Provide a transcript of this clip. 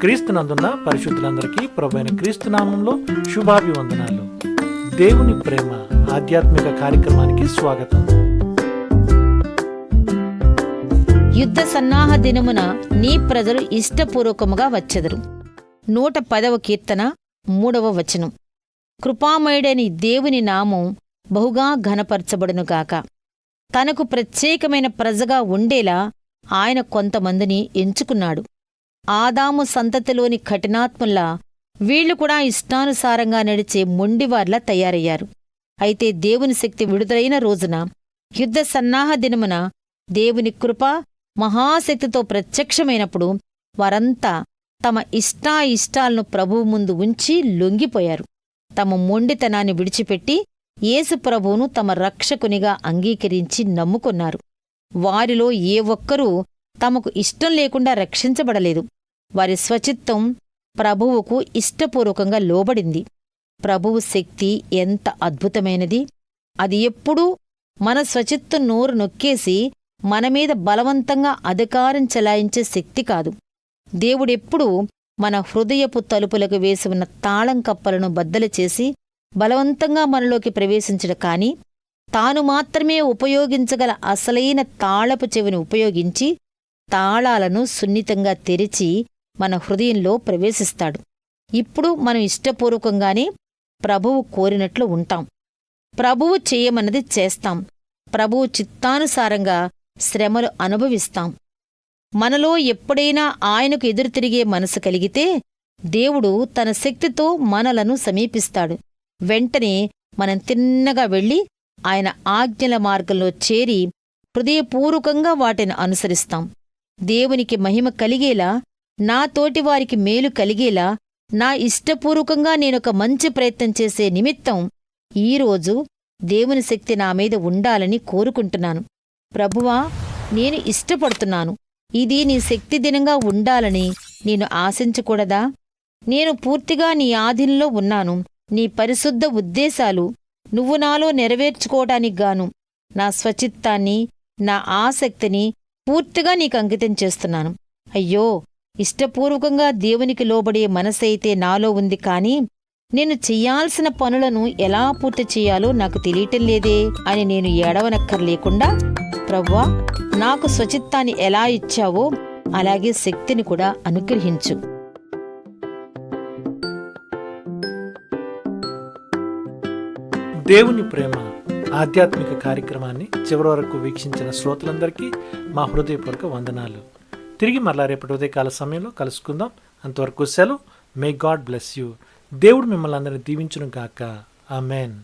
క్రీస్తునందున్న పరిశుద్ధులందరికీ ప్రభైన క్రీస్తునామంలో శుభాభివందనాలు. దేవుని ప్రేమ ఆధ్యాత్మిక కార్యక్రమానికి స్వాగతం. యుద్ధ సన్నాహ దినమున నీ ప్రజలు ఇష్టపూర్వకముగా వచ్చెదరు. నూట పదవ కీర్తన మూడవ వచనం. కృపామయుడని దేవుని నామం బహుగా ఘనపరచబడునుగాక తనకు ప్రత్యేకమైన ప్రజగా ఉండేలా ఆయన కొంతమందిని ఎంచుకున్నాడు. ఆదాము సంతతిలోని కఠినాత్ముల వీళ్ళు కూడా ఇష్టానుసారంగా నడిచే మొండివార్లా తయారయ్యారు. అయితే దేవుని శక్తి విడుదలైన రోజున యుద్ధ సన్నాహ దినమున దేవుని కృప మహాశక్తితో ప్రత్యక్షమైనప్పుడు వారంతా తమ ఇష్టాయిష్టాలను ప్రభువు ముందు ఉంచి లొంగిపోయారు. తమ మొండితనాన్ని విడిచిపెట్టి యేసు ప్రభువును తమ రక్షకునిగా అంగీకరించి నమ్ముకున్నారు. వారిలో ఏ ఒక్కరూ తమకు ఇష్టం లేకుండా రక్షించబడలేదు. వారి స్వచిత్తం ప్రభువుకు ఇష్టపూర్వకంగా లోబడింది. ప్రభువు శక్తి ఎంత అద్భుతమైనది. అది ఎప్పుడూ మన స్వచిత్తం నోరు నొక్కేసి మనమీద బలవంతంగా అధికారం చెలాయించే శక్తి కాదు. దేవుడెప్పుడూ మన హృదయపు తలుపులకు వేసి ఉన్న తాళం కప్పలను బద్దలు చేసి బలవంతంగా మనలోకి ప్రవేశించడు కాని తాను మాత్రమే ఉపయోగించగల అసలైన తాళపు చెవిని ఉపయోగించి తాళాలను సున్నితంగా తెరిచి మన హృదయంలో ప్రవేశిస్తాడు. ఇప్పుడు మనం ఇష్టపూర్వకంగానే ప్రభువు కోరినట్లు ఉంటాం. ప్రభువు చేయమన్నది చేస్తాం. ప్రభువు చిత్తానుసారంగా శ్రమలు అనుభవిస్తాం. మనలో ఎప్పుడైనా ఆయనకు ఎదురు తిరిగే మనసు కలిగితే దేవుడు తన శక్తితో మనలను సమీపిస్తాడు. వెంటనే మనం తిన్నగా వెళ్ళి ఆయన ఆజ్ఞల మార్గంలో చేరి హృదయపూర్వకంగా వాటిని అనుసరిస్తాం. దేవునికి మహిమ కలిగేలా నా తోటివారికి మేలు కలిగేలా నా ఇష్టపూర్వకంగా నేనొక మంచి ప్రయత్నం చేసే నిమిత్తం ఈరోజు దేవుని శక్తి నా మీద ఉండాలని కోరుకుంటున్నాను. ప్రభువా నేను ఇష్టపడుతున్నాను. ఇది నీ శక్తి దినంగా ఉండాలని నేను ఆశించకూడదా? నేను పూర్తిగా నీ ఆధీనంలో ఉన్నాను. నీ పరిశుద్ధ ఉద్దేశాలు నువ్వు నాలో నెరవేర్చుకోవటానికి గాను నా స్వచిత్తాన్ని నా ఆసక్తిని పూర్తిగా నీకు అంకితం చేస్తున్నాను. అయ్యో ఇష్టపూర్వకంగా దేవునికి లోబడే మనసైతే నాలో ఉంది కాని నేను చెయ్యాల్సిన పనులను ఎలా పూర్తి చేయాలో నాకు తెలియటం లేదే అని నేను ఏడవనక్కర్లేకుండా ప్రవ్వా నాకు స్వచిత్తాన్ని ఎలా ఇచ్చావో అలాగే శక్తిని కూడా అనుగ్రహించు. దేవుని ప్రేమ ఆధ్యాత్మిక కార్యక్రమాన్ని చివరి వరకు వీక్షించిన శ్రోతలందరికీ మా హృదయపూర్వక వందనాలు. తిరిగి మరలా రేపటి ఉదయకాల సమయంలో కలుసుకుందాం. అంతవరకు సెలవు. మే గాడ్ బ్లెస్ యూ దేవుడు మిమ్మల్ని అందరినీ దీవించును గాక. మెన్